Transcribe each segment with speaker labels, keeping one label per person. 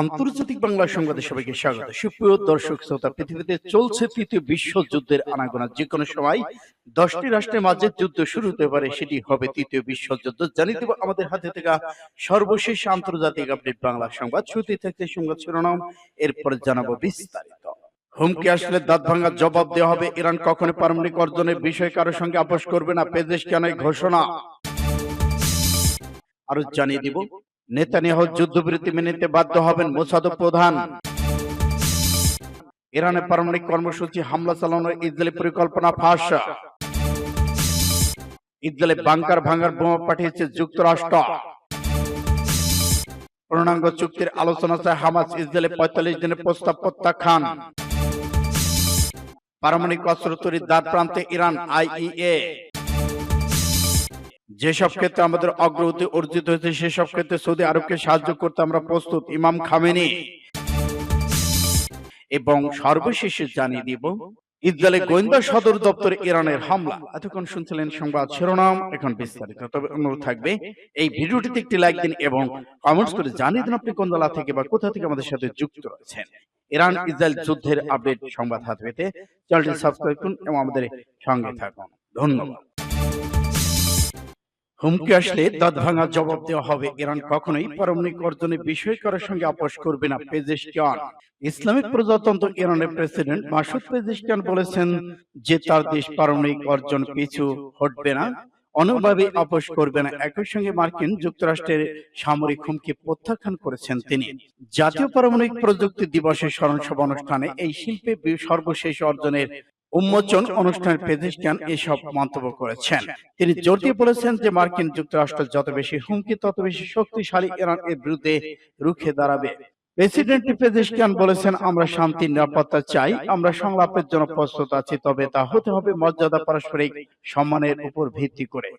Speaker 1: আন্তর্জাতিক বাংলা সংবাদে সবাইকে স্বাগত সুপ্রিয় দর্শক শ্রোতা পৃথিবীতে চলছে তৃতীয় বিশ্বযুদ্ধের আনাগোনা যে কোনো সময় দশটি রাষ্ট্রের মাঝে যুদ্ধ শুরু হতে পারে সেটি হবে তৃতীয় বিশ্বযুদ্ধ জানিয়ে দেব আমাদের হাতে থাকা সর্বশেষ আন্তর্জাতিক আপডেট বাংলা সংবাদ শুরুতেই থাকতে সংবাদ শিরোনাম এরপর জানাবো বিস্তারিত হুমকি আসলে দাঁত ভাঙা জবাব দেওয়া হবে ইরান কখনো পারমাণবিক অর্জনের বিষয়ে কারোর সঙ্গে আপোষ করবে না পেদেশ কেন ঘোষণা আরো জানিয়ে দিব নেতানিয়াহ যুদ্ধবিরতি মেনে নিতে বাধ্য হবেন মোসাদ প্রধান ইরানের পারমাণবিক কর্মসূচি হামলা চালানোর ইসরায়েলি পরিকল্পনা ফাঁস ইসরায়েলে বাংকার ভাঙার বোমা পাঠিয়েছে যুক্তরাষ্ট্র পূর্ণাঙ্গ চুক্তির আলোচনা চায় হামাস ইসরায়েলে পঁয়তাল্লিশ দিনের প্রস্তাব প্রত্যাখ্যান পারমাণবিক অস্ত্র তৈরির দ্বার প্রান্তে ইরান আইইএ যেসব ক্ষেত্রে আমাদের অগ্রগতি অর্জিত হয়েছে সেসব ক্ষেত্রে সৌদি আরবকে সাহায্য করতে আমরা প্রস্তুত ইমাম খামেনি এবং সর্বশেষে জানিয়ে দিব ইসরায়েলের গোয়েন্দা সদর দপ্তর ইরানের হামলা এতক্ষণ শুনছিলেন সংবাদ শিরোনাম এখন বিস্তারিত তবে অনুরোধ থাকবে এই ভিডিওটিতে একটি লাইক দিন এবং কমেন্টস করে জানিয়ে দিন আপনি থেকে বা কোথা থেকে আমাদের সাথে যুক্ত রয়েছেন ইরান ইসরায়েল যুদ্ধের আপডেট সংবাদ হাত পেতে চ্যানেলটি সাবস্ক্রাইব করুন এবং আমাদের সঙ্গে থাকুন ধন্যবাদ হুমকি আসলে দাঁত ভাঙার জবাব দেওয়া হবে ইরান কখনোই পারমাণবিক অর্জনে বিষয় করার সঙ্গে আপোষ করবে না পেজেস্টিয়ান ইসলামিক প্রজাতন্ত্র ইরানের প্রেসিডেন্ট মাসুদ পেজেস্টিয়ান বলেছেন যে তার দেশ পারমাণবিক অর্জন পিছু হটবে না অনুভাবে আপোষ করবে না একই সঙ্গে মার্কিন যুক্তরাষ্ট্রের সামরিক হুমকি প্রত্যাখ্যান করেছেন তিনি জাতীয় পারমাণবিক প্রযুক্তি দিবসের স্মরণ সভা অনুষ্ঠানে এই শিল্পে সর্বশেষ অর্জনের উন্মোচন অনুষ্ঠানের প্রতিষ্ঠান এসব মন্তব্য করেছেন তিনি জোর দিয়ে বলেছেন যে মার্কিন যুক্তরাষ্ট্র যত বেশি হুমকি তত বেশি শক্তিশালী ইরান এর বিরুদ্ধে রুখে দাঁড়াবে প্রেসিডেন্ট পেজিশকান বলেছেন আমরা শান্তি নিরাপত্তা চাই আমরা সংলাপের জন্য প্রস্তুত আছি তবে তা হতে হবে মর্যাদা পারস্পরিক সম্মানের উপর ভিত্তি করে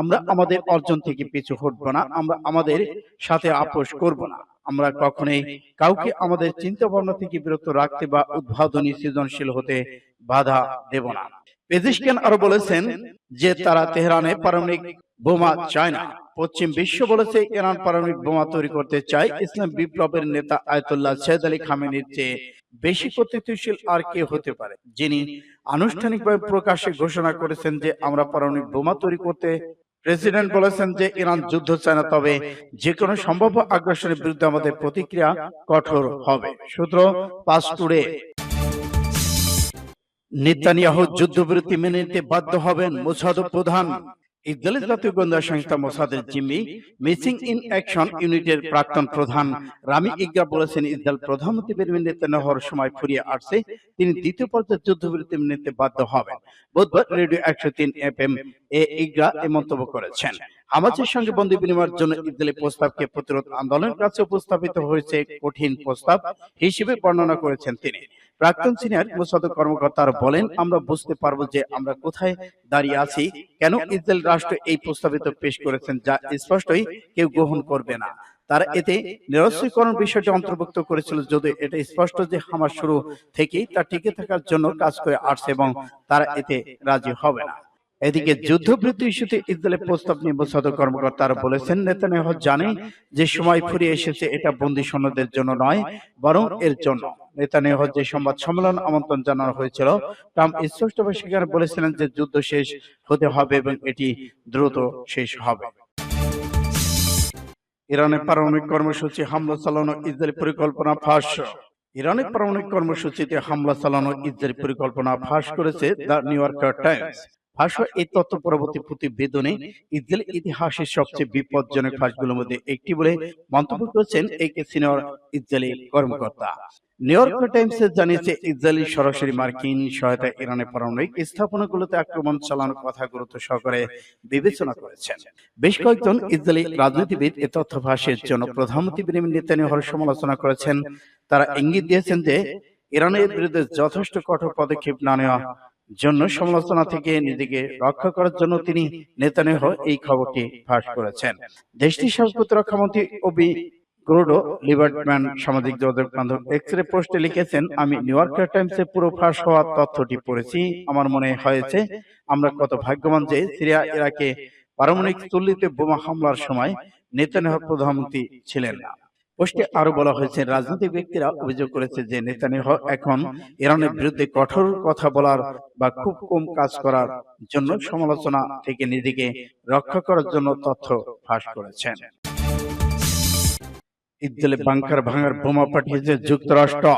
Speaker 1: আমরা আমাদের অর্জন থেকে পিছু হটব না আমরা আমাদের সাথে আপোষ করব না আমরা কখনোই কাউকে আমাদের চিন্তা ভাবনা থেকে বিরত রাখতে বা উদ্ভাবনী সৃজনশীল হতে বাধা দেব না পেজিশকিয়ান আরো বলেছেন যে তারা তেহরানে পারমাণবিক বোমা চায় না পশ্চিম বিশ্ব বলেছে ইরান পারমাণবিক বোমা তৈরি করতে চায় ইসলাম বিপ্লবের নেতা আয়তুল্লাহ সৈয়দ আলী খামেনির চেয়ে বেশি কর্তৃত্বশীল আর কে হতে পারে যিনি আনুষ্ঠানিকভাবে প্রকাশ্যে ঘোষণা করেছেন যে আমরা পারমাণবিক বোমা তৈরি করতে প্রেসিডেন্ট বলেছেন যে ইরান যুদ্ধ চায় না তবে যে কোনো সম্ভাব্য আগ্রাসনের বিরুদ্ধে আমাদের প্রতিক্রিয়া কঠোর হবে সূত্র পাস টুডে নেতানিয়াহ যুদ্ধবিরতি মেনে নিতে বাধ্য হবেন মোসাদ প্রধান জাতীয় গোয়েন্দা সংস্থা মোসাদের জিম্মি মিসিং ইন অ্যাকশন ইউনিটের প্রাক্তন প্রধান রামি ইকরা বলেছেন ইসরায়েল প্রধানমন্ত্রী নেতানহর সময় ফুরিয়ে আসছে তিনি দ্বিতীয় পর্যায়ে যুদ্ধবিরতি নিতে বাধ্য হবেন বুধবার রেডিও একশো তিন এফ এম এ এ মন্তব্য করেছেন হামাসের সঙ্গে বন্দী বিনিময়ের জন্য ইসরায়েলি প্রস্তাবকে প্রতিরোধ আন্দোলনের কাছে উপস্থাপিত হয়েছে কঠিন প্রস্তাব হিসেবে বর্ণনা করেছেন তিনি প্রাক্তন সিনিয়র মোসাদ কর্মকর্তার বলেন আমরা বুঝতে পারবো যে আমরা কোথায় দাঁড়িয়ে আছি কেন ইসরায়েল রাষ্ট্র এই প্রস্তাবিত পেশ করেছেন যা স্পষ্টই কেউ গ্রহণ করবে না তারা এতে নিরস্ত্রীকরণ বিষয়টি অন্তর্ভুক্ত করেছিল যদিও এটা স্পষ্ট যে হামার শুরু থেকেই তা টিকে থাকার জন্য কাজ করে আসছে এবং তারা এতে রাজি হবে না এদিকে যুদ্ধবৃত্তি ইস্যুতে ইসরায়েলের প্রস্তাব নিয়ে কর্মকর্তা কর্মকর্তারা বলেছেন নেতানেহ জানে যে সময় ফুরিয়ে এসেছে এটা বন্দী সৈন্যদের জন্য নয় বরং এর জন্য নেতানেহ যে সংবাদ সম্মেলন আমন্ত্রণ জানানো হয়েছিল ট্রাম্প স্পষ্টভাবে স্বীকার বলেছিলেন যে যুদ্ধ শেষ হতে হবে এবং এটি দ্রুত শেষ হবে ইরানের পারমাণবিক কর্মসূচি হামলা চালানো ইসরায়েলি পরিকল্পনা ফাঁস ইরানের পারমাণবিক কর্মসূচিতে হামলা চালানো ইসরায়েলি পরিকল্পনা ফাঁস করেছে দ্য নিউ ইয়র্কার টাইমস ভাষ্য এই তত্ত্ব পরবর্তী প্রতিবেদনে ইসরায়েল ইতিহাসের সবচেয়ে বিপজ্জনক ফাঁসগুলোর মধ্যে একটি বলে মন্তব্য করেছেন সিনিয়র ইসরায়েলি কর্মকর্তা নিউ ইয়র্ক টাইমস জানিয়েছে ইসরায়েলি সরাসরি মার্কিন সহায়তা ইরানের পারমাণবিক স্থাপনাগুলোতে আক্রমণ চালানোর কথা গুরুত্ব সহকারে বিবেচনা করেছেন বেশ কয়েকজন ইসরায়েলি রাজনীতিবিদ এ তথ্য ভাষের জন্য প্রধানমন্ত্রী বেনিয়ামিন নেতানিয়াহুর সমালোচনা করেছেন তারা ইঙ্গিত দিয়েছেন যে ইরানের বিরুদ্ধে যথেষ্ট কঠোর পদক্ষেপ না নেওয়া জন্য সমালোচনা থেকে নিজেকে রক্ষা করার জন্য তিনি নেতানেহ এই খবরটি ফাঁস করেছেন দেশটির স্বাস্থ্য রক্ষামন্ত্রী ওবি গ্রোডো লিবার্টম্যান সামাজিক যোগাযোগ মাধ্যম এক্সরে পোস্টে লিখেছেন আমি নিউ ইয়র্কার টাইমসে পুরো ফাঁস হওয়ার তথ্যটি পড়েছি আমার মনে হয়েছে আমরা কত ভাগ্যবান যে সিরিয়া ইরাকে পারমাণবিক চুল্লিতে বোমা হামলার সময় নেতানেহ প্রধানমন্ত্রী ছিলেন না পোস্টে আরো বলা হয়েছে রাজনৈতিক ব্যক্তিরা অভিযোগ করেছে যে নেতানিয়াহ এখন ইরানের বিরুদ্ধে কঠোর কথা বলার বা খুব কম কাজ করার জন্য সমালোচনা থেকে নিজেকে রক্ষা করার জন্য তথ্য ফাঁস করেছেন ইদ্দলে বাংকার ভাঙার বোমা পাঠিয়েছে যুক্তরাষ্ট্র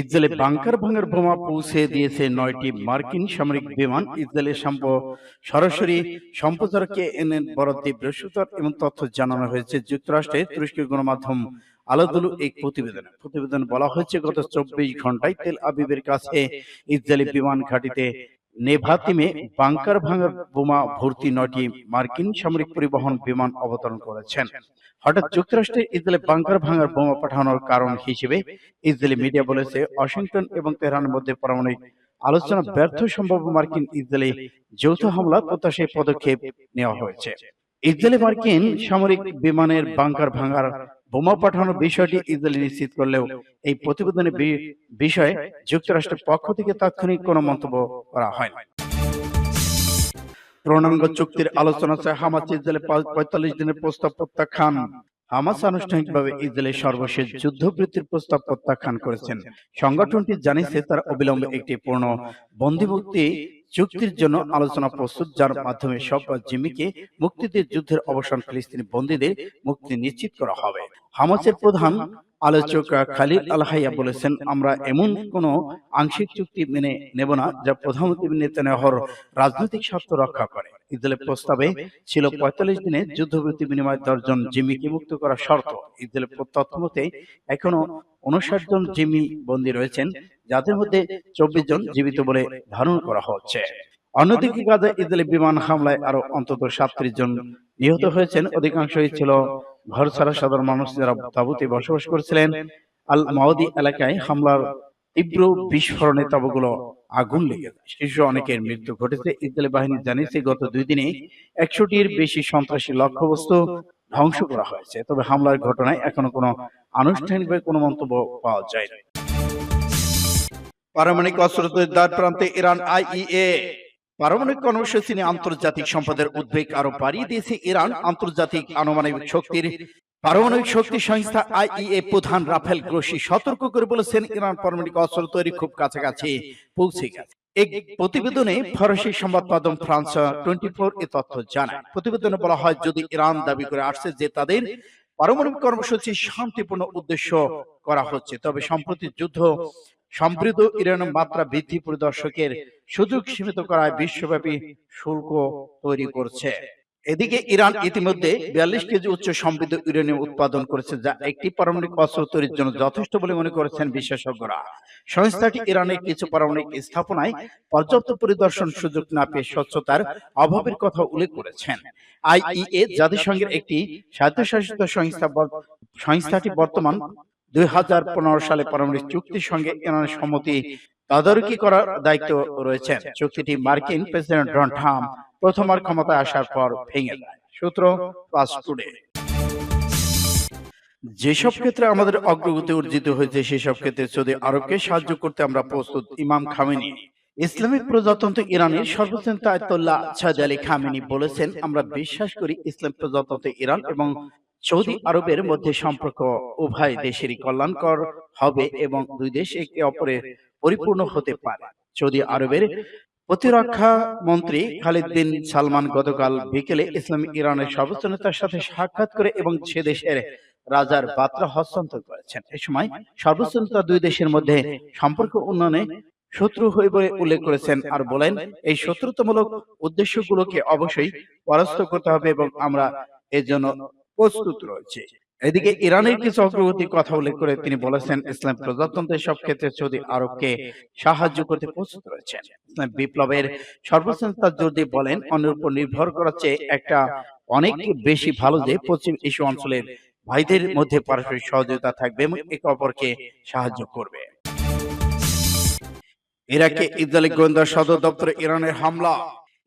Speaker 1: ইসরায়েলে বাংকার ভাঙার বোমা পৌঁছে দিয়েছে নয়টি মার্কিন সামরিক বিমান ইসরায়েলের সরাসরি সম্প্রচারকে এনে বরাদ্দে বৃহস্পতিবার এবং তথ্য জানানো হয়েছে যুক্তরাষ্ট্রে তুরস্কের গণমাধ্যম আলাদুলু এই প্রতিবেদন প্রতিবেদন বলা হয়েছে গত চব্বিশ ঘন্টায় তেল আবিবের কাছে ইসরায়েলি বিমান ঘাঁটিতে নেভাতিমে বাংকার ভাঙার বোমা ভর্তি নয়টি মার্কিন সামরিক পরিবহন বিমান অবতরণ করেছেন হঠাৎ যুক্তরাষ্ট্রে ইসরায়েলে বাংকার ভাঙার বোমা পাঠানোর কারণ হিসেবে ইসরায়েলি মিডিয়া বলেছে ওয়াশিংটন এবং তেহরানের মধ্যে পারমাণবিক আলোচনা ব্যর্থ সম্ভাব্য মার্কিন ইসরায়েলি যৌথ হামলা প্রত্যাশায় পদক্ষেপ নেওয়া হয়েছে ইসরায়েলি মার্কিন সামরিক বিমানের বাংকার ভাঙার বোমা পাঠানোর বিষয়টি ইসরায়েল নিশ্চিত করলেও এই প্রতিবেদনের বিষয়ে যুক্তরাষ্ট্রের পক্ষ থেকে তাৎক্ষণিক কোনো মন্তব্য করা হয়নি চুক্তির আলোচনা চায় হামাস পঁয়তাল্লিশ দিনের প্রস্তাব প্রত্যাখ্যান হামাস আনুষ্ঠানিকভাবে ইসরায়েলের সর্বশেষ যুদ্ধবৃত্তির প্রস্তাব প্রত্যাখ্যান করেছেন সংগঠনটি জানিয়েছে তারা অবিলম্বে একটি পূর্ণ বন্দিভুক্তি চুক্তির জন্য আলোচনা প্রস্তুত যার মাধ্যমে সব জিমিকে মুক্তিদের যুদ্ধের অবসান ফিলিস্তিনি বন্দীদের মুক্তি নিশ্চিত করা হবে হামাসের প্রধান আলোচক খালিদ আলহাইয়া বলেছেন আমরা এমন কোন আংশিক চুক্তি মেনে নেব না যা প্রধানমন্ত্রী নেতানিয়াহর রাজনৈতিক স্বার্থ রক্ষা করে ইসরায়েলের প্রস্তাবে ছিল পঁয়তাল্লিশ দিনে যুদ্ধবিরতি বিনিময়ে দশজন জিম্মিকে মুক্ত করা শর্ত ইসরায়েলের তথ্য মতে এখনো উনষাট জন জিম্মি বন্দী রয়েছেন যাদের মধ্যে চব্বিশ জন জীবিত বলে ধারণ করা হচ্ছে অন্যদিকে গাজা ইসরায়েলি বিমান হামলায় আরো অন্তত সাতত্রিশ জন নিহত হয়েছেন অধিকাংশই ছিল ঘর ছাড়া সাধারণ মানুষ যারা তাবুতে বসবাস করেছিলেন আল মাওদি এলাকায় হামলার তীব্র বিস্ফোরণে তাবুগুলো আগুন লেগে শিশু অনেকের মৃত্যু ঘটেছে ইসরায়েলি বাহিনী জানিয়েছে গত দুই দিনে একশোটির বেশি সন্ত্রাসী লক্ষ্যবস্তু ধ্বংস করা হয়েছে তবে হামলার ঘটনায় এখনো কোনো আনুষ্ঠানিকভাবে কোনো মন্তব্য পাওয়া যায়নি পারমাণবিক অস্ত্রের দ্বার প্রান্তে ইরান আইইএ পারমাণবিক কর্মসূচি নিয়ে আন্তর্জাতিক সম্পদের উদ্বেগ আরো বাড়িয়ে দিয়েছে ইরান আন্তর্জাতিক আনুমানিক শক্তির পারমাণবিক শক্তি সংস্থা আইইএ প্রধান রাফেল গ্রোসি সতর্ক করে বলেছেন ইরান পারমাণবিক অস্ত্র তৈরি খুব কাছাকাছি পৌঁছে গেছে এক প্রতিবেদনে ফরাসি সংবাদ মাধ্যম ফ্রান্স টোয়েন্টি ফোর এ তথ্য জানায় প্রতিবেদনে বলা হয় যদি ইরান দাবি করে আসছে যে তাদের পারমাণবিক কর্মসূচি শান্তিপূর্ণ উদ্দেশ্য করা হচ্ছে তবে সম্প্রতি যুদ্ধ সম্পৃক্ত ইরানের মাত্রা বৃদ্ধি পরিদর্শকের সুযোগ সীমিত করায় বিশ্বব্যাপী শুল্ক তৈরি করছে এদিকে ইরান ইতিমধ্যে বিয়াল্লিশ কেজি উচ্চ সম্পৃত ইউরেনিয়াম উৎপাদন করেছে যা একটি পারমাণবিক অস্ত্র তৈরির জন্য যথেষ্ট বলে মনে করেছেন বিশেষজ্ঞরা সংস্থাটি ইরানের কিছু পারমাণবিক স্থাপনায় পর্যাপ্ত পরিদর্শন সুযোগ না পেয়ে স্বচ্ছতার অভাবের কথা উল্লেখ করেছেন আইইএ জাতিসংঘের একটি স্বায়ত্তশাসিত সংস্থা সংস্থাটি বর্তমান সালে পারমাণবিক চুক্তির সঙ্গে ইরানের সম্মতি তদারকি করার দায়িত্ব রয়েছে চুক্তিটি মার্কিন প্রেসিডেন্ট ডোনাল্ড ট্রাম্প প্রথমবার ক্ষমতায় আসার পর ভেঙে দেয় সূত্র ফাস্ট টুডে যেসব ক্ষেত্রে আমাদের অগ্রগতি অর্জিত হয়েছে সেসব ক্ষেত্রে সৌদি আরবকে সাহায্য করতে আমরা প্রস্তুত ইমাম খামেনি ইসলামিক প্রজাতন্ত্র ইরানের সর্বোচ্চ আয়তোল্লাহ সাদ আলী খামেনি বলেছেন আমরা বিশ্বাস করি ইসলাম প্রজাতন্ত্র ইরান এবং সৌদি আরবের মধ্যে সম্পর্ক উভয় দেশেরই কল্যাণকর হবে এবং দুই দেশ একে অপরের পরিপূর্ণ হতে পারে সৌদি আরবের প্রতিরক্ষা মন্ত্রী খালিদ বিন সালমান গতকাল বিকেলে ইসলামী ইরানের সর্বোচ্চ নেতার সাথে সাক্ষাৎ করে এবং সে দেশের রাজার বার্তা হস্তান্তর করেছেন এ সময় সর্বোচ্চ নেতা দুই দেশের মধ্যে সম্পর্ক উন্নয়নে শত্রু হয়ে বলে উল্লেখ করেছেন আর বলেন এই শত্রুতামূলক উদ্দেশ্যগুলোকে অবশ্যই পরাস্ত করতে হবে এবং আমরা এর জন্য প্রস্তুত রয়েছে এদিকে ইরানের কিছু অগ্রগতির কথা উল্লেখ করে তিনি বলেছেন ইসলাম প্রজাতন্ত্রের সব ক্ষেত্রে সৌদি আরবকে সাহায্য করতে প্রস্তুত রয়েছে ইসলাম বিপ্লবের সর্বসংস্থা যদি বলেন অন্যের উপর নির্ভর করার চেয়ে একটা অনেক বেশি ভালো যে পশ্চিম এশীয় অঞ্চলের ভাইদের মধ্যে পারস্পরিক সহযোগিতা থাকবে এবং একে অপরকে সাহায্য করবে ইরাকে ইসরায়েলি গোয়েন্দা সদর দপ্তরে ইরানের হামলা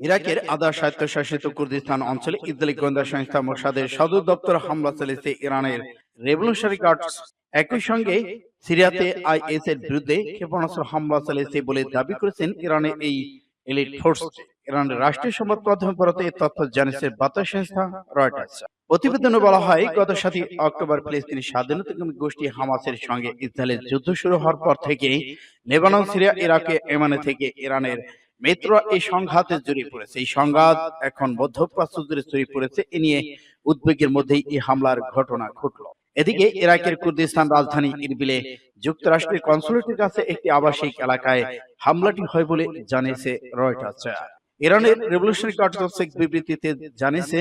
Speaker 1: ইরাকের আদা স্বায়ত্তশাসিত কুর্দিস্তান অঞ্চলে ইসরায়েলি গোয়েন্দা সংস্থা মোসাদের সদর দপ্তর হামলা চালিয়েছে ইরানের রেভলিউশনারি গার্ডস একই সঙ্গে সিরিয়াতে আইএস এর বিরুদ্ধে ক্ষেপণাস্ত্র হামলা চালিয়েছে বলে দাবি করেছেন ইরানের এই এলিট ফোর্স ইরানের রাষ্ট্রীয় সংবাদ মাধ্যম ভারতে এই তথ্য জানিয়েছে বার্তা সংস্থা রয়টার্স প্রতিবেদনে বলা হয় গত সাতই অক্টোবর ফিলিস্তিনি স্বাধীনতাকামী গোষ্ঠী হামাসের সঙ্গে ইসরায়েলের যুদ্ধ শুরু হওয়ার পর থেকে লেবানন সিরিয়া ইরাকে এমানে থেকে ইরানের মিত্র এই সংঘাতে জড়িয়ে পড়েছে এই সংঘাত এখন মধ্যপ্রাচ্য জুড়ে জড়িয়ে পড়েছে এ নিয়ে উদ্বেগের মধ্যেই এই হামলার ঘটনা ঘটল এদিকে ইরাকের কুর্দিস্তান রাজধানী ইরবিলে যুক্তরাষ্ট্রের কনসুলেটের কাছে একটি আবাসিক এলাকায় হামলাটি হয় বলে জানিয়েছে রয়টার্স ইরানের রেভলিউশনারি বিবৃতিতে জানিয়েছে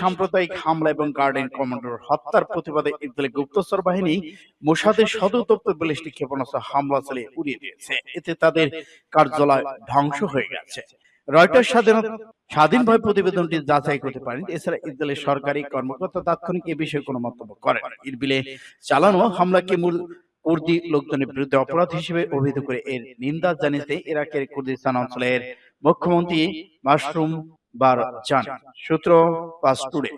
Speaker 1: সাম্প্রদায়িক হামলা এবং গার্ডেন কমান্ডার হত্যার প্রতিবাদে গুপ্তচর বাহিনী মোসাদের সদর দপ্তর ব্যালিস্টিক ক্ষেপণাস্ত্র হামলা চালিয়ে উড়িয়ে দিয়েছে এতে তাদের কার্যালয় ধ্বংস হয়ে গেছে রয়টার স্বাধীনভাবে প্রতিবেদনটি যাচাই করতে পারেন এছাড়া ইসরায়েলের সরকারি কর্মকর্তা তাৎক্ষণিক এ বিষয়ে কোনো মন্তব্য করেন ইরবিলে চালানো হামলাকে মূল কুর্দি লোকজনের বিরুদ্ধে অপরাধ হিসেবে অভিহিত করে এর নিন্দা জানিয়েছে ইরাকের কুর্দিস্তান অঞ্চলের মুখ্যমন্ত্রী মাশরুম বার চান সূত্র পাসপুরে